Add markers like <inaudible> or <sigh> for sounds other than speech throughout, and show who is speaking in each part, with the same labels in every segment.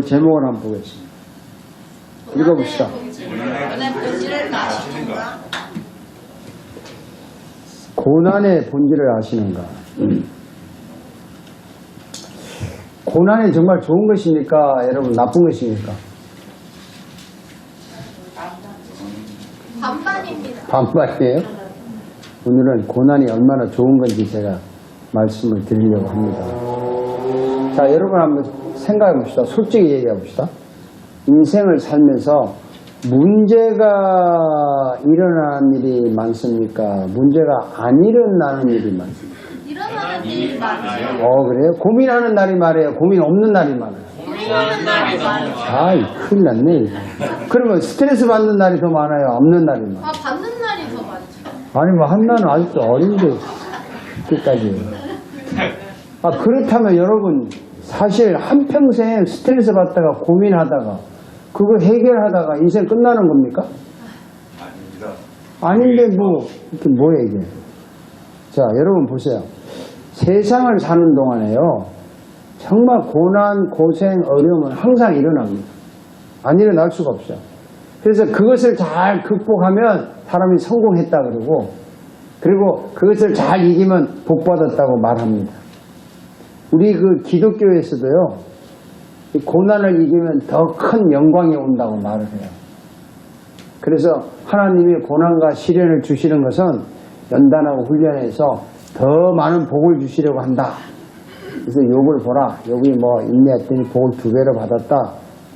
Speaker 1: 오늘 제목을 한번 보겠습니다. 읽어봅시다.
Speaker 2: 고난의 본질을 아시는가?
Speaker 1: 고난의 본질을 아시는가? 고난이 정말 좋은 것입니까? 여러분 나쁜 것입니까?
Speaker 2: 반반입니다.
Speaker 1: 반반이에요. 오늘은 고난이 얼마나 좋은 건지 제가 말씀을 드리려고 합니다. 자, 여러분 한번 생각해 봅시다. 솔직히 얘기해 봅시다. 인생을 살면서 문제가 일어나는 일이 많습니까? 문제가 안 일어나는 일이 많습니까?
Speaker 2: 일어나는 일이 많죠.
Speaker 1: 어, 그래요? 고민하는 날이 말이에요. 고민 없는 날이 많아요.
Speaker 2: 고민하는 날이 많죠.
Speaker 1: 아이, 큰일 났네. 이거. 그러면 스트레스 받는 날이 더 많아요? 없는 날이 많아요?
Speaker 2: 아, 받는 날이 더 많죠.
Speaker 1: 아니 뭐 한나는 아직도 어린데 끝까지 아 그렇다면 여러분 사실 한평생 스트레스 받다가 고민하다가 그거 해결하다가 인생 끝나는 겁니까? 아닌데 뭐 이게 뭐야 이게? 자 여러분 보세요. 세상을 사는 동안에요. 정말 고난 고생 어려움은 항상 일어납니다. 안 일어날 수가 없어요. 그래서 그것을 잘 극복하면 사람이 성공했다 그러고 그리고 그것을 잘 이기면 복 받았다고 말합니다. 우리 그 기독교에서도요, 이 고난을 이기면 더 큰 영광이 온다고 말을 해요. 그래서 하나님이 고난과 시련을 주시는 것은 연단하고 훈련해서 더 많은 복을 주시려고 한다. 그래서 욕을 보라. 여기 뭐 인내했더니 복을 두 배로 받았다.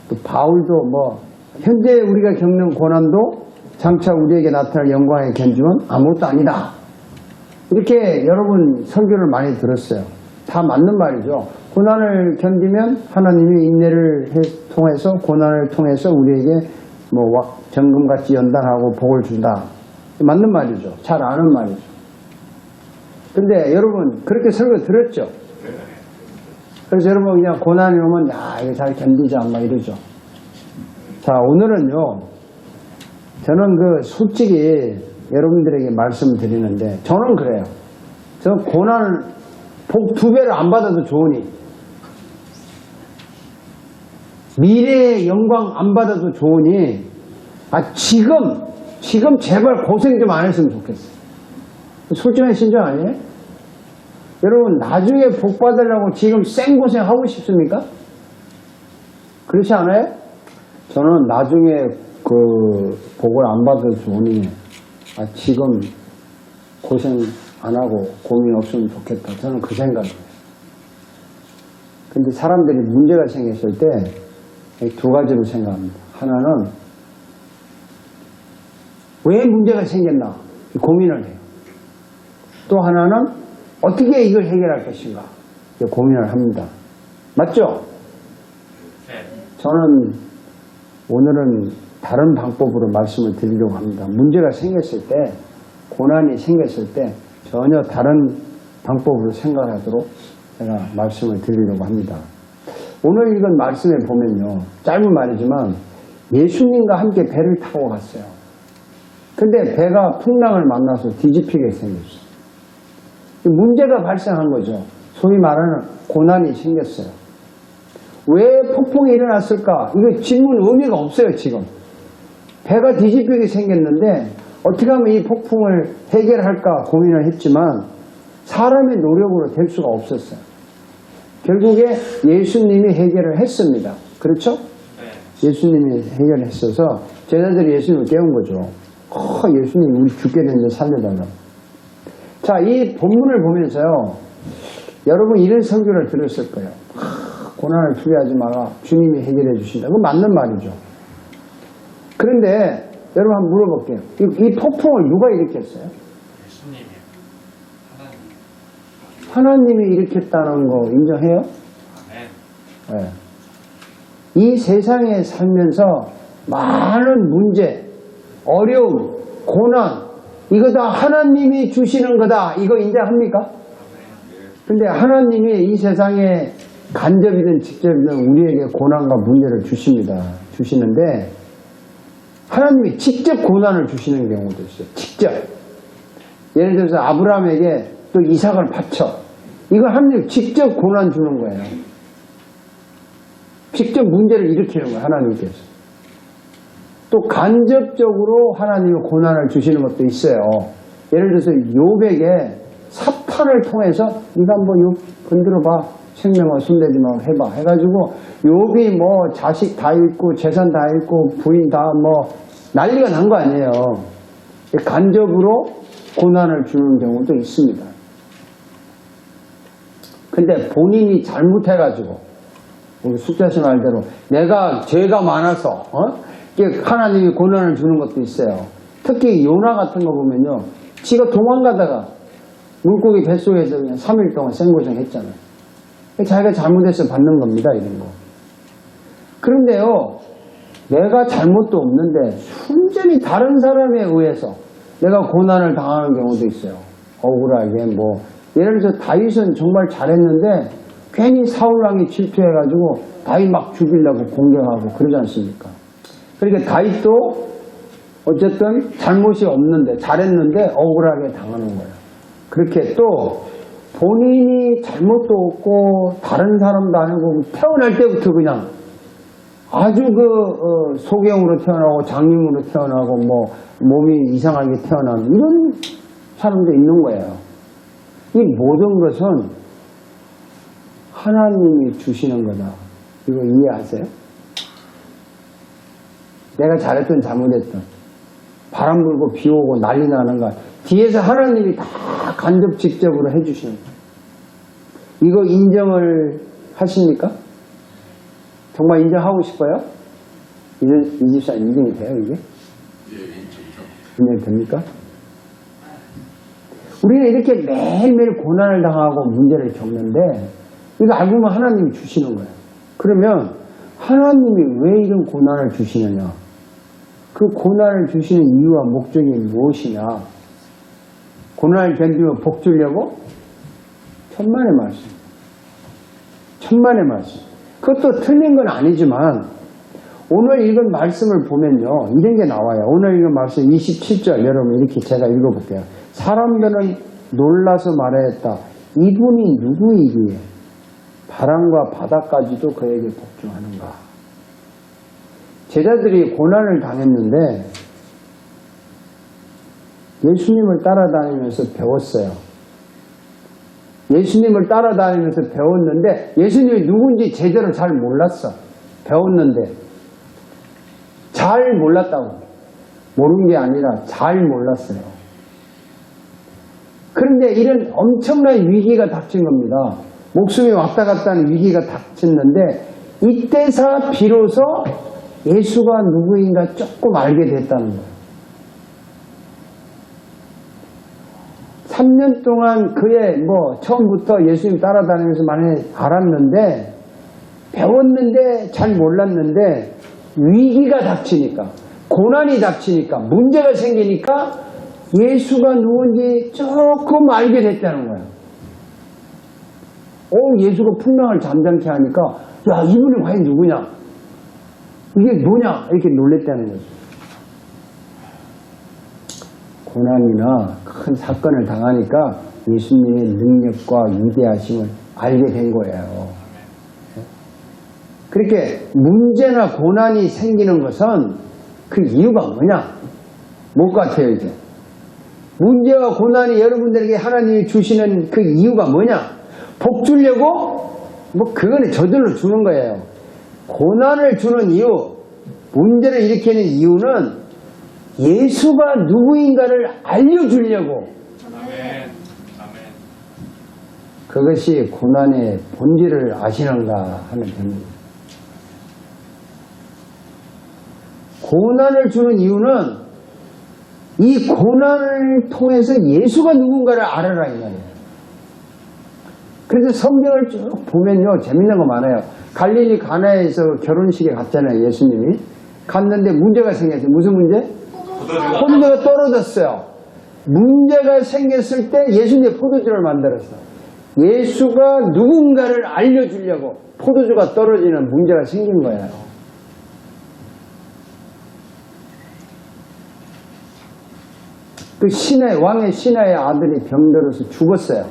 Speaker 1: 또 바울도 뭐 현재 우리가 겪는 고난도 장차 우리에게 나타날 영광의 견주은 아무것도 아니다. 이렇게 여러분 설교를 많이 들었어요. 다 맞는 말이죠. 고난을 견디면 하나님이 인내를 해- 통해서 고난을 통해서 우리에게 뭐 와- 정금같이 연단하고 복을 준다. 맞는 말이죠. 잘 아는 말이죠. 근데 여러분 그렇게 설교 들었죠. 그래서 여러분 그냥 고난이 오면 야 이거 잘 견디자 막 이러죠. 자 오늘은요 저는 그 솔직히 여러분들에게 말씀을 드리는데 저는 그래요. 저 고난을 복 두 배를 안 받아도 좋으니 미래의 영광 안 받아도 좋으니 아 지금 지금 제발 고생 좀 안 했으면 좋겠어요. 솔직한 신정 아니에요? 여러분 나중에 복 받으려고 지금 생고생 하고 싶습니까? 그렇지 않아요? 저는 나중에 그 복을 안 받아도 좋으니 아, 지금 고생 안 하고 고민 없으면 좋겠다. 저는 그 생각이에요. 근데 사람들이 문제가 생겼을 때 두 가지로 생각합니다. 하나는 왜 문제가 생겼나 고민을 해요. 또 하나는 어떻게 이걸 해결할 것인가 고민을 합니다. 맞죠? 저는 오늘은 다른 방법으로 말씀을 드리려고 합니다. 문제가 생겼을 때, 고난이 생겼을 때 전혀 다른 방법으로 생각하도록 제가 말씀을 드리려고 합니다. 오늘 읽은 말씀에 보면요. 짧은 말이지만 예수님과 함께 배를 타고 갔어요. 근데 배가 풍랑을 만나서 뒤집히게 생겼어요. 문제가 발생한 거죠. 소위 말하는 고난이 생겼어요. 왜 폭풍이 일어났을까? 이거 질문 의미가 없어요, 지금. 배가 뒤집히게 생겼는데 어떻게 하면 이 폭풍을 해결할까 고민을 했지만 사람의 노력으로 될 수가 없었어요. 결국에 예수님이 해결을 했습니다. 그렇죠? 예수님이 해결했어서 제자들이 예수님을 깨운 거죠. 어, 예수님 우리 죽게 됐는데 살려달라. 자, 이 본문을 보면서요. 여러분 이런 설교를 들었을 거예요. 하, 고난을 두려워하지 마라. 주님이 해결해 주신다. 그건 맞는 말이죠. 그런데 여러분 한번 물어볼게요. 이, 이 폭풍을 누가 일으켰어요?
Speaker 3: 예수님이요. 하나님.
Speaker 1: 하나님이 일으켰다는 거 인정해요?
Speaker 3: 아멘.
Speaker 1: 네. 이 세상에 살면서 많은 문제, 어려움, 고난, 이거 다 하나님이 주시는 거다. 이거 인정합니까? 근데 하나님이 이 세상에 간접이든 직접이든 우리에게 고난과 문제를 주십니다. 주시는데 하나님이 직접 고난을 주시는 경우도 있어요. 직접. 예를 들어서 아브라함에게 또 이삭을 바쳐. 이거 하나님 직접 고난 주는 거예요. 직접 문제를 일으키는 거예요, 하나님께서. 또 간접적으로 하나님이 고난을 주시는 것도 있어요. 예를 들어서 요백에 사탄을 통해서 네가 한번 요 건드려 봐. 생명을 손대지 마 해봐. 해가지고 욥이 뭐 자식 다 잃고 재산 다 잃고 부인 다 뭐 난리가 난 거 아니에요. 간접으로 고난을 주는 경우도 있습니다. 근데 본인이 잘못해가지고 우리 숙자씨 말대로 내가 죄가 많아서 어? 하나님이 고난을 주는 것도 있어요. 특히 요나 같은 거 보면요. 지가 도망가다가 물고기 뱃속에서 그냥 3일 동안 생고생 했잖아요. 자기가 잘못해서 받는 겁니다, 이런 거. 그런데요, 내가 잘못도 없는데 순전히 다른 사람에 의해서 내가 고난을 당하는 경우도 있어요. 억울하게 뭐 예를 들어서 다윗은 정말 잘했는데 괜히 사울왕이 질투해가지고 다윗 막 죽이려고 공격하고 그러지 않습니까? 그러니까 다윗도 어쨌든 잘못이 없는데 잘했는데 억울하게 당하는 거예요. 그렇게 또 본인이 잘못도 없고 다른 사람도 아니고 태어날 때부터 그냥 아주 그 어, 소경으로 태어나고 장님으로 태어나고 뭐 몸이 이상하게 태어나는 이런 사람도 있는 거예요. 이 모든 것은 하나님이 주시는 거다. 이거 이해하세요? 내가 잘했든 잘못했든 바람 불고 비 오고 난리 나는 거 뒤에서 하나님이 다 간접 직접으로 해주시는 거예요. 이거 인정을 하십니까? 정말 인정하고 싶어요? 이제 이 집사 인정이 돼요, 이게? 인정됩니까? 우리는 이렇게 매일매일 고난을 당하고 문제를 겪는데 이거 알고 보면 하나님이 주시는 거예요. 그러면 하나님이 왜 이런 고난을 주시느냐? 그 고난을 주시는 이유와 목적이 무엇이냐? 고난을 견디면 복 주려고? 천만의 말씀. 천만의 말씀. 그것도 틀린 건 아니지만 오늘 읽은 말씀을 보면요. 이런 게 나와요. 오늘 읽은 말씀 27절 여러분 이렇게 제가 읽어볼게요. 사람들은 놀라서 말하였다. 이분이 누구이기에 바람과 바다까지도 그에게 복종하는가. 제자들이 고난을 당했는데 예수님을 따라다니면서 배웠어요. 예수님을 따라다니면서 배웠는데 예수님이 누군지 제대로 잘 몰랐어. 배웠는데 잘 몰랐다고. 모르는 게 아니라 잘 몰랐어요. 그런데 이런 엄청난 위기가 닥친 겁니다. 목숨이 왔다 갔다 하는 위기가 닥쳤는데 이때서 비로소 예수가 누구인가 조금 알게 됐다는 거예요. 3년 동안 그의 뭐 처음부터 예수님 따라다니면서 많이 알았는데 배웠는데 잘 몰랐는데 위기가 닥치니까 고난이 닥치니까 문제가 생기니까 예수가 누군지 조금 알게 됐다는 거예요. 오 예수가 풍랑을 잠잠케 하니까 야 이분이 과연 누구냐 이게 뭐냐 이렇게 놀랬다는 거죠. 고난이나 큰 사건을 당하니까 예수님의 능력과 위대하심을 알게 된 거예요. 그렇게 문제나 고난이 생기는 것은 그 이유가 뭐냐? 못 같아요, 이제. 문제와 고난이 여러분들에게 하나님이 주시는 그 이유가 뭐냐? 복 주려고? 뭐, 그거는 저절로 주는 거예요. 고난을 주는 이유, 문제를 일으키는 이유는 예수가 누구인가를 알려주려고
Speaker 3: 아멘. 아멘.
Speaker 1: 그것이 고난의 본질을 아시는가 하는 점입니다. 고난을 주는 이유는 이 고난을 통해서 예수가 누군가를 알아라 이 말이에요. 그래서 성경을 쭉 보면요 재밌는 거 많아요. 갈릴리 가나에서 결혼식에 갔잖아요 예수님이 갔는데 문제가 생겼어요. 무슨 문제? 포도주가 떨어졌어요. 문제가 생겼을 때 예수님이 포도주를 만들었어. 예수가 누군가를 알려주려고 포도주가 떨어지는 문제가 생긴 거예요. 그 신의 왕의 신하의 아들이 병들어서 죽었어요.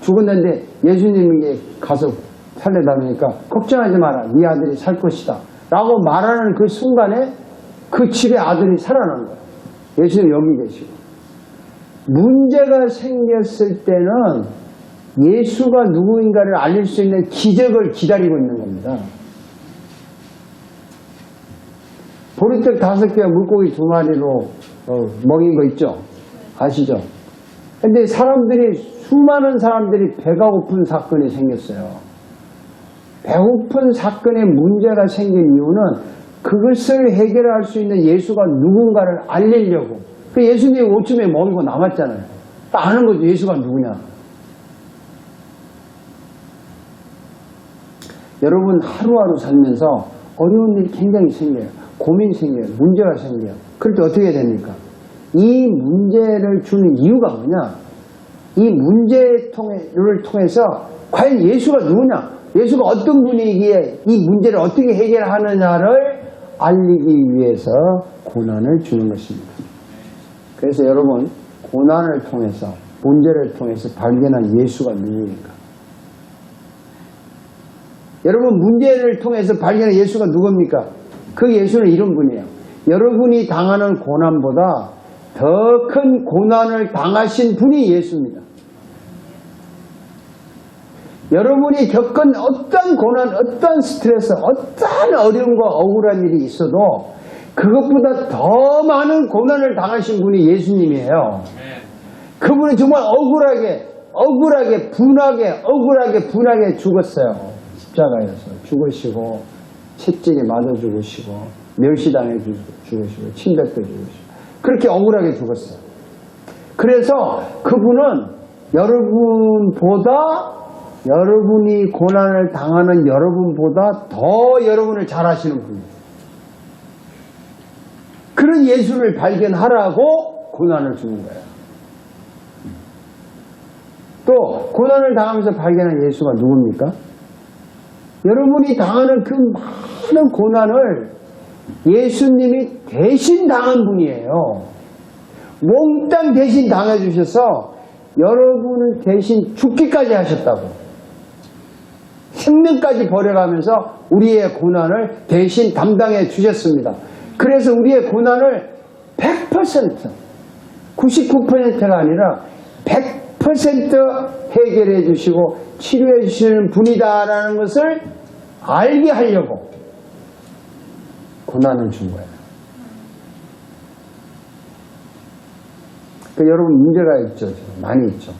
Speaker 1: 죽었는데 예수님에게 가서 살려달라니까 걱정하지 마라. 네 아들이 살 것이다. 라고 말하는 그 순간에 그 집의 아들이 살아난 거예요. 예수님 여기 계시고. 문제가 생겼을 때는 예수가 누구인가를 알릴 수 있는 기적을 기다리고 있는 겁니다. 보리떡 다섯 개와 물고기 두 마리로 어, 먹인 거 있죠? 아시죠? 근데 사람들이, 수많은 사람들이 배가 고픈 사건이 생겼어요. 배고픈 사건에 문제가 생긴 이유는 그것을 해결할 수 있는 예수가 누군가를 알리려고. 그 예수님이 오쯤에 먹이고 남았잖아요. 딱 아는 거죠. 예수가 누구냐. 여러분 하루하루 살면서 어려운 일이 굉장히 생겨요. 고민 생겨요. 문제가 생겨요. 그럴 때 어떻게 됩니까? 이 문제를 주는 이유가 뭐냐? 이 문제를 통해서 과연 예수가 누구냐? 예수가 어떤 분이기에 이 문제를 어떻게 해결하느냐를 알리기 위해서 고난을 주는 것입니다. 그래서 여러분, 고난을 통해서, 문제를 통해서 발견한 예수가 누구인가? 여러분, 문제를 통해서 발견한 예수가 누굽니까? 그 예수는 이런 분이에요. 여러분이 당하는 고난보다 더 큰 고난을 당하신 분이 예수입니다. 여러분이 겪은 어떤 고난, 어떤 스트레스, 어떤 어려움과 억울한 일이 있어도 그것보다 더 많은 고난을 당하신 분이 예수님이에요. 그분은 정말 억울하게, 억울하게, 분하게, 억울하게, 분하게 죽었어요. 십자가에서 죽으시고, 채찍에 맞아 죽으시고, 멸시당해 죽- 죽으시고, 침뱉도 죽으시고. 그렇게 억울하게 죽었어요. 그래서 그분은 여러분보다 여러분이 고난을 당하는 여러분보다 더 여러분을 잘 아시는 분이에요. 그런 예수를 발견하라고 고난을 주는 거예요. 또 고난을 당하면서 발견한 예수가 누굽니까? 여러분이 당하는 그 많은 고난을 예수님이 대신 당한 분이에요. 몽땅 대신 당해주셔서 여러분을 대신 죽기까지 하셨다고. 생명까지 버려가면서 우리의 고난을 대신 담당해 주셨습니다. 그래서 우리의 고난을 100%, 99%가 아니라 100% 해결해 주시고 치료해 주시는 분이다라는 것을 알게 하려고 고난을 준 거예요. 그 여러분 문제가 있죠. 많이 있죠.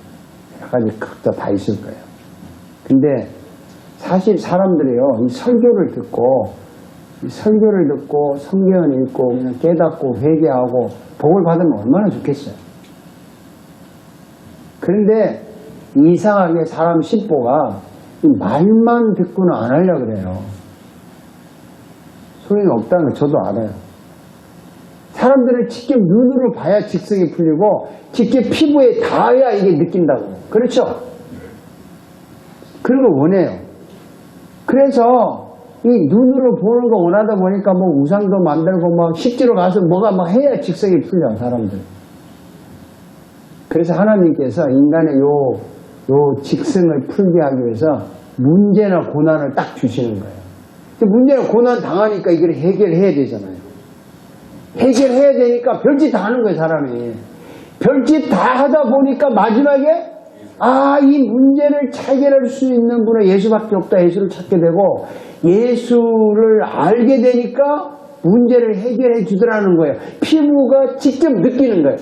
Speaker 1: 여러 가지 각자 다 있을 거예요. 근데 사실 사람들이요, 이 설교를 듣고, 이 설교를 듣고, 성경을 읽고, 그냥 깨닫고, 회개하고, 복을 받으면 얼마나 좋겠어요. 그런데 이상하게 사람 심보가 이 말만 듣고는 안 하려고 그래요. 소용이 없다는 걸 저도 알아요. 사람들을 직접 눈으로 봐야 직성이 풀리고 직접 피부에 닿아야 이게 느낀다고. 그렇죠? 그런 거 원해요. 그래서 이 눈으로 보는 거 원하다 보니까 뭐 우상도 만들고 뭐 식지로 가서 뭐가 막 해야 직성이 풀려, 사람들. 그래서 하나님께서 인간의 요, 요 직성을 풀게 하기 위해서 문제나 고난을 딱 주시는 거예요. 문제나 고난 당하니까 이걸 해결해야 되잖아요. 해결해야 되니까 별짓 다 하는 거예요, 사람이. 별짓 다 하다 보니까 마지막에 아, 이 문제를 해결할 수 있는 분은 예수밖에 없다. 예수를 찾게 되고 예수를 알게 되니까 문제를 해결해 주더라는 거예요. 피부가 직접 느끼는 거예요.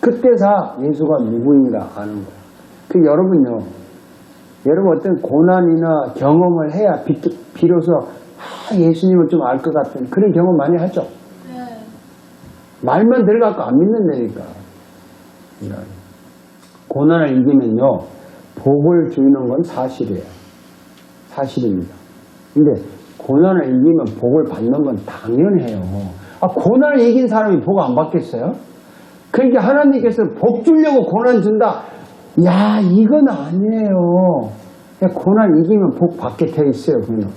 Speaker 1: 그때사 예수가 누구인가 아는 거예요. 그 여러분요. 여러분 어떤 고난이나 경험을 해야 비, 비로소 아, 예수님을 좀 알 것 같은 그런 경험 많이 하죠.
Speaker 2: 네.
Speaker 1: 말만 들어갖고 안 믿는다니까. 고난을 이기면요, 복을 주는 건 사실이에요. 사실입니다. 근데 고난을 이기면 복을 받는 건 당연해요. 아, 고난을 이긴 사람이 복 안 받겠어요? 그러니까 하나님께서 복 주려고 고난 준다. 야, 이건 아니에요. 그냥 고난 이기면 복 받게 돼 있어요, 그는.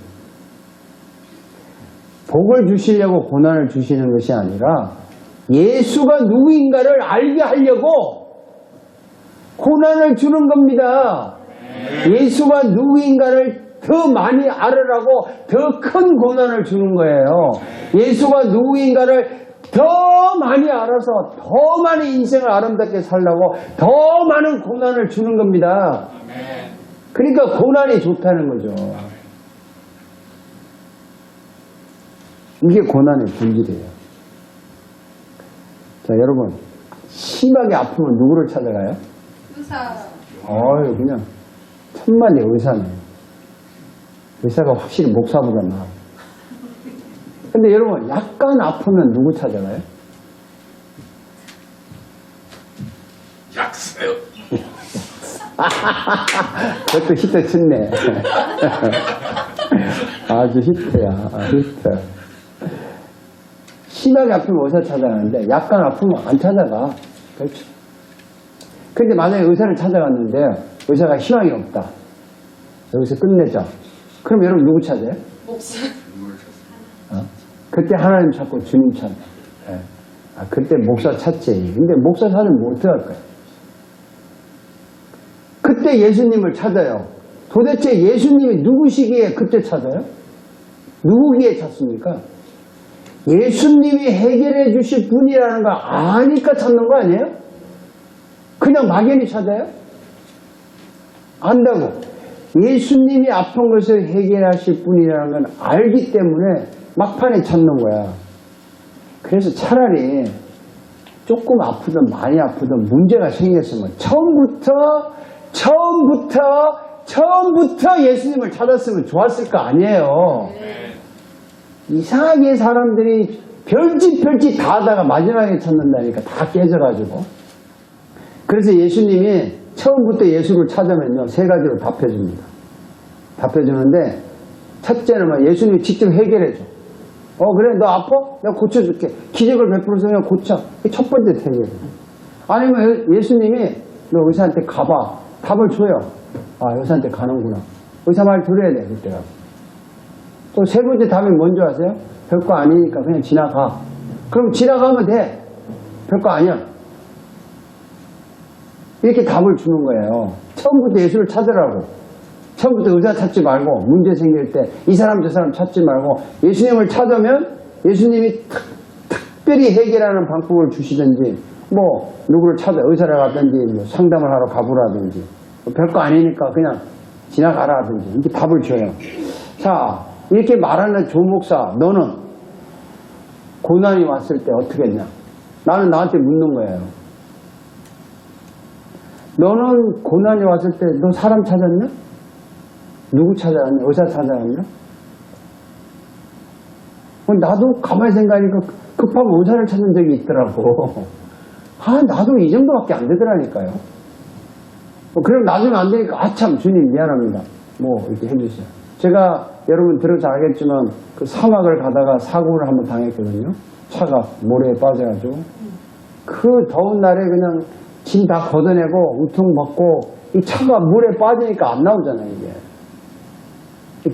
Speaker 1: 복을 주시려고 고난을 주시는 것이 아니라 예수가 누구인가를 알게 하려고 고난을 주는 겁니다. 예수가 누구인가를 더 많이 알으라고 더 큰 고난을 주는 거예요. 예수가 누구인가를 더 많이 알아서 더 많이 인생을 아름답게 살라고 더 많은 고난을 주는 겁니다. 그러니까 고난이 좋다는 거죠. 이게 고난의 본질이에요. 자, 여러분. 심하게 아프면 누구를 찾아가요?
Speaker 2: 의사.
Speaker 1: 어유 그냥 천만의 의사네. 의사가 확실히 목사보다 나아. 근데 여러분, 약간 아프면 누구 찾아가요?
Speaker 3: 약세요. <laughs>
Speaker 1: 그것도 히트 쳤네. <laughs> 아주 히트야, 아, 히트. 심하게 아프면 의사 찾아가는데, 약간 아프면 안 찾아가. 그렇죠. 근데 만약에 의사를 찾아갔는데, 의사가 희망이 없다. 여기서 끝내자. 그럼 여러분 누구 찾아요?
Speaker 2: 목사.
Speaker 1: 어? 그때 하나님 찾고 주님 찾아. 예. 아, 그때 목사 찾지. 근데 목사 찾으면 뭐 어떡할 거야? 그때 예수님을 찾아요. 도대체 예수님이 누구시기에 그때 찾아요? 누구기에 찾습니까? 예수님이 해결해 주실 분이라는 거 아니까 찾는 거 아니에요? 그냥 막연히 찾아요? 안다고. 예수님이 아픈 것을 해결하실 분이라는 건 알기 때문에 막판에 찾는 거야. 그래서 차라리 조금 아프든 많이 아프든 문제가 생겼으면 처음부터, 처음부터, 처음부터 예수님을 찾았으면 좋았을 거 아니에요. 이상하게 사람들이 별짓 별짓 다 하다가 마지막에 찾는다니까 다 깨져가지고. 그래서 예수님이 처음부터 예수를 찾으면요, 세 가지로 답해줍니다. 답해주는데, 첫째는 막 예수님이 직접 해결해줘. 어, 그래, 너 아파? 내가 고쳐줄게. 기적을 베풀어서 그냥 고쳐. 첫 번째 해결. 아니면 예- 예수님이 너 의사한테 가봐. 답을 줘요. 아, 의사한테 가는구나. 의사 말 들어야 돼, 그때가. 또 세 번째 답이 뭔지 아세요? 별거 아니니까 그냥 지나가. 그럼 지나가면 돼. 별거 아니야. 이렇게 답을 주는 거예요. 처음부터 예수를 찾으라고. 처음부터 의사 찾지 말고 문제 생길 때 이 사람 저 사람 찾지 말고 예수님을 찾으면 예수님이 특, 특별히 해결하는 방법을 주시든지 뭐 누구를 찾아 의사를 가든지 뭐 상담을 하러 가보라든지 뭐 별거 아니니까 그냥 지나가라든지 이렇게 답을 줘요. 자 이렇게 말하는 조 목사 너는 고난이 왔을 때 어떻게 했냐? 나는 나한테 묻는 거예요. 너는 고난이 왔을 때 너 사람 찾았냐? 누구 찾아갔냐? 의사 찾아갔냐? 어, 나도 가만히 생각하니까 급하면 의사를 찾은 적이 있더라고. <laughs> 아, 나도 이 정도밖에 안 되더라니까요. 어, 그럼 나중에 안 되니까, 아, 참, 주님, 미안합니다. 뭐, 이렇게 해주세요. 제가 여러분 들어서 알겠지만, 그 사막을 가다가 사고를 한번 당했거든요. 차가 모래에 빠져가지고. 그 더운 날에 그냥 짐 다 걷어내고 우퉁 벗고 이 차가 물에 빠지니까 안 나오잖아요, 이게.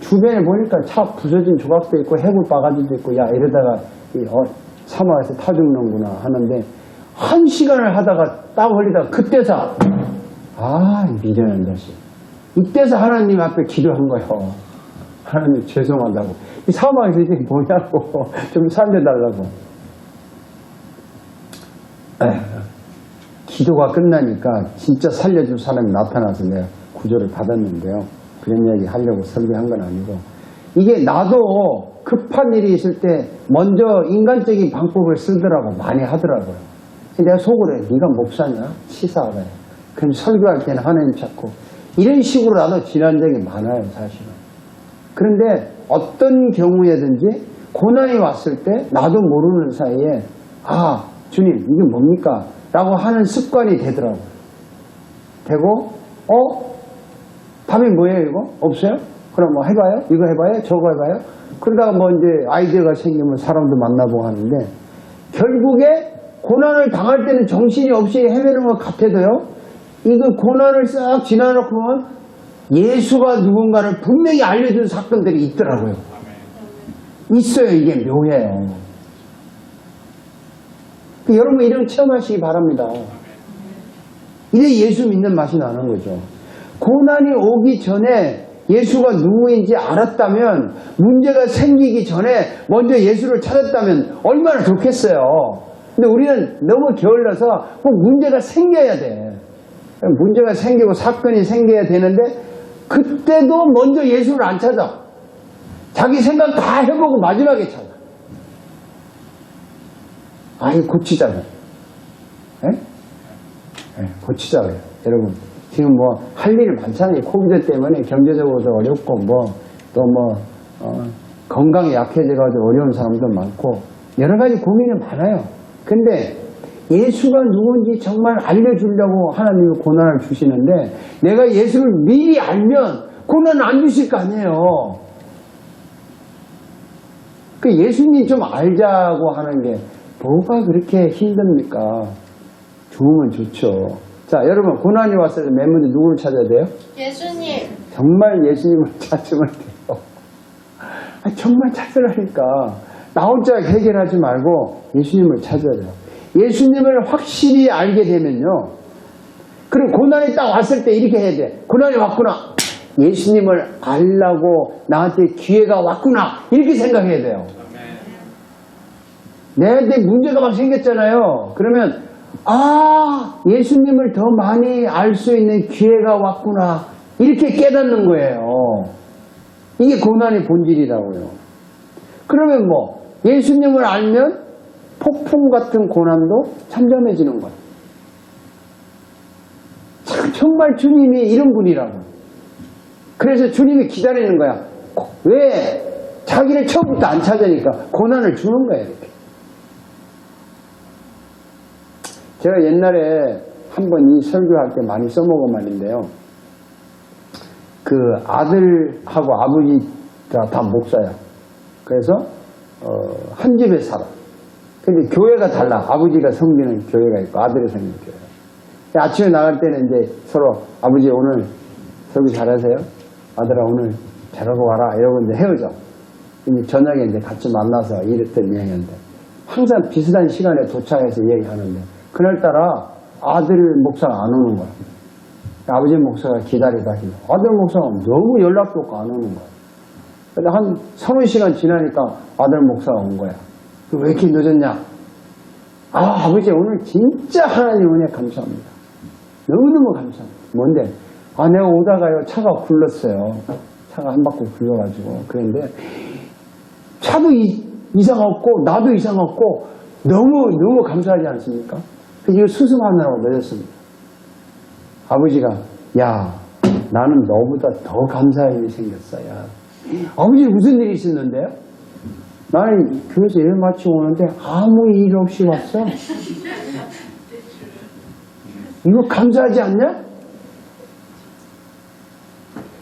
Speaker 1: 주변에 보니까 차 부서진 조각도 있고 해골 바가지도 있고 야 이러다가 이 어, 사막에서 타 죽는구나 하는데 한 시간을 하다가 땀 흘리다가 그때서 아 미련한 자식 이때서 하나님 앞에 기도한 거예요 하나님 죄송하다고 이 사막에서 이게 뭐냐고 <laughs> 좀 살려달라고 에휴, 기도가 끝나니까 진짜 살려줄 사람이 나타나서 내가 구조를 받았는데요. 그런 이야기 하려고 설교한 건 아니고 이게 나도 급한 일이 있을 때 먼저 인간적인 방법을 쓰더라고 많이 하더라고요. 내가 속으로 해. 네가 목사냐? 치사하다. 그럼 설교할 때는 하나님 찾고 이런 식으로 나도 지난 적이 많아요 사실은. 그런데 어떤 경우에든지 고난이 왔을 때 나도 모르는 사이에 아 주님 이게 뭡니까? 라고 하는 습관이 되더라고요. 되고 어? 답이 뭐예요 이거? 없어요? 그럼 뭐 해봐요? 이거 해봐요? 저거 해봐요? 그러다가 뭐 이제 아이디어가 생기면 사람도 만나보고 하는데 결국에 고난을 당할 때는 정신이 없이 헤매는 것 같아도 요 이거 고난을 싹 지나놓고 보면 예수가 누군가를 분명히 알려준 사건들이 있더라고요. 있어요. 이게 묘해요. 그 여러분 이런 체험하시기 바랍니다. 이래 예수 믿는 맛이 나는 거죠. 고난이 오기 전에 예수가 누구인지 알았다면 문제가 생기기 전에 먼저 예수를 찾았다면 얼마나 좋겠어요. 근데 우리는 너무 게을러서 꼭 문제가 생겨야 돼. 문제가 생기고 사건이 생겨야 되는데 그때도 먼저 예수를 안 찾아. 자기 생각 다 해보고 마지막에 찾아. 아이 고치자고요. 예? 예, 고치자고요. 여러분 지금 뭐 할 일이 많잖아요. 코비드 때문에 경제적으로도 어렵고 뭐 또뭐 건강이 약해져가지고 어려운 사람도 많고 여러 가지 고민이 많아요. 근데 예수가 누군지 정말 알려주려고 하나님이 고난을 주시는데 내가 예수를 미리 알면 고난을 안 주실 거 아니에요. 그 예수님 좀 알자고 하는 게 뭐가 그렇게 힘듭니까? 좋으면 좋죠. 자, 여러분, 고난이 왔을 때맨 먼저 누구를 찾아야 돼요?
Speaker 2: 예수님.
Speaker 1: 정말 예수님을 <laughs> 찾으면 돼요. 아, 정말 찾으라니까. 나 혼자 해결하지 말고 예수님을 찾아야 돼요. 예수님을 확실히 알게 되면요. 그리고 고난이 딱 왔을 때 이렇게 해야 돼. 고난이 왔구나. 예수님을 알라고 나한테 기회가 왔구나. 이렇게 생각해야 돼요. 내한테 문제가 막 생겼잖아요. 그러면 아 예수님을 더 많이 알 수 있는 기회가 왔구나 이렇게 깨닫는 거예요. 이게 고난의 본질이라고요. 그러면 뭐 예수님을 알면 폭풍 같은 고난도 잠잠해지는 거예요. 참 정말 주님이 이런 분이라고. 그래서 주님이 기다리는 거야. 왜 자기를 처음부터 안 찾으니까 고난을 주는 거예요. 이렇게. 제가 옛날에 한 번 이 설교할 때 많이 써먹은 말인데요. 그 아들하고 아버지가 다 목사야. 그래서 어, 한 집에 살아. 근데 교회가 달라. 아버지가 섬기는 교회가 있고 아들이 섬기는 교회가. 아침에 나갈 때는 이제 서로 아버지 오늘 설교 잘하세요? 아들아 오늘 잘하고 와라 이러고 이제 헤어져. 이제 저녁에 이제 같이 만나서 이랬던 이야기인데 항상 비슷한 시간에 도착해서 얘기하는데 그날따라 아들 목사가 안 오는 거야. 아버지 목사가 기다리다 기다 아들 목사가 너무 연락도 없고 안 오는 거야. 근데 한 서너 시간 지나니까 아들 목사가 온 거야. 왜 이렇게 늦었냐? 아, 아버지 오늘 진짜 하나님 은혜 감사합니다. 너무너무 감사합니다. 뭔데? 아, 내가 오다가요, 차가 굴렀어요. 차가 한 바퀴 굴러가지고. 그런데 차도 이, 이상 없고, 나도 이상 없고, 너무, 너무 감사하지 않습니까? 그래서 이거 수습하느라고 늦었습니다. 아버지가, 야, 나는 너보다 더 감사할 일이 생겼어, 야. 아버지 무슨 일이 있었는데요? 나는 교회에서 일 마치고 오는데 아무 일 없이 왔어. 이거 감사하지 않냐?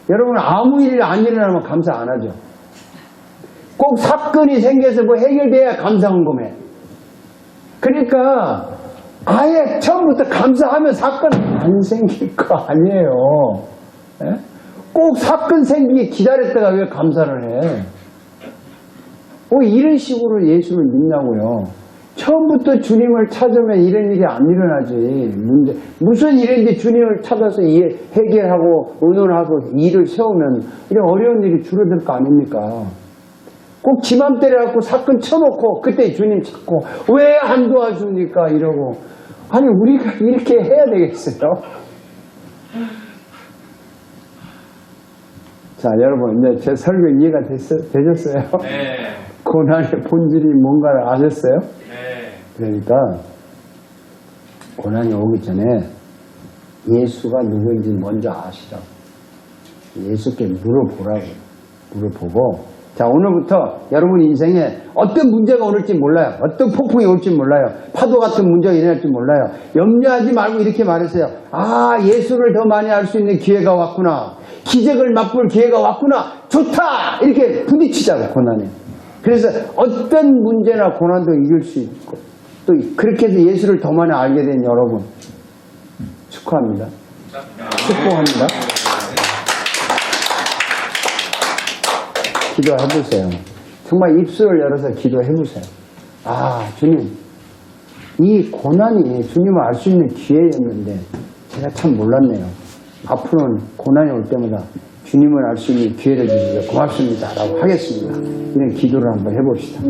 Speaker 1: 여러분 아무 일이 안 일어나면 감사 안 하죠. 꼭 사건이 생겨서 뭐 해결돼야 감사한 거매. 그러니까 아예 처음부터 감사하면 사건 안 생길 거 아니에요. 예? 꼭 사건 생기게 기다렸다가 왜 감사를 해? 뭐 이런 식으로 예수를 믿냐고요. 처음부터 주님을 찾으면 이런 일이 안 일어나지. 문제, 무슨 일인데 주님을 찾아서 이해, 해결하고 의논하고 일을 세우면 이런 어려운 일이 줄어들 거 아닙니까? 꼭 지맘 때려갖고 사건 쳐놓고 그때 주님 찾고 왜 안 도와줍니까? 이러고. 아니, 우리가 이렇게 해야 되겠어요? 자, 여러분, 이제 제 설교 이해가 됐, 되셨어요?
Speaker 3: 네.
Speaker 1: 고난의 본질이 뭔가를 아셨어요?
Speaker 3: 네.
Speaker 1: 그러니까 고난이 오기 전에 예수가 누구인지 먼저 아시라고. 예수께 물어보라고. 물어보고. 자, 오늘부터 여러분 인생에 어떤 문제가 오를지 몰라요. 어떤 폭풍이 올지 몰라요. 파도 같은 문제가 일어날지 몰라요. 염려하지 말고 이렇게 말하세요. 아, 예수를 더 많이 알 수 있는 기회가 왔구나. 기적을 맛볼 기회가 왔구나. 좋다! 이렇게 부딪히자고, 고난에. 그래서 어떤 문제나 고난도 이길 수 있고 또 그렇게 해서 예수를 더 많이 알게 된 여러분 축하합니다. 축복합니다. 기도해 보세요. 정말 입술을 열어서 기도해 보세요. 아, 주님. 이 고난이 주님을 알 수 있는 기회였는데 제가 참 몰랐네요. 앞으로는 고난이 올 때마다 주님을 알 수 있는 기회를 주셔서 고맙습니다. 라고 하겠습니다. 이런 기도를 한번 해봅시다.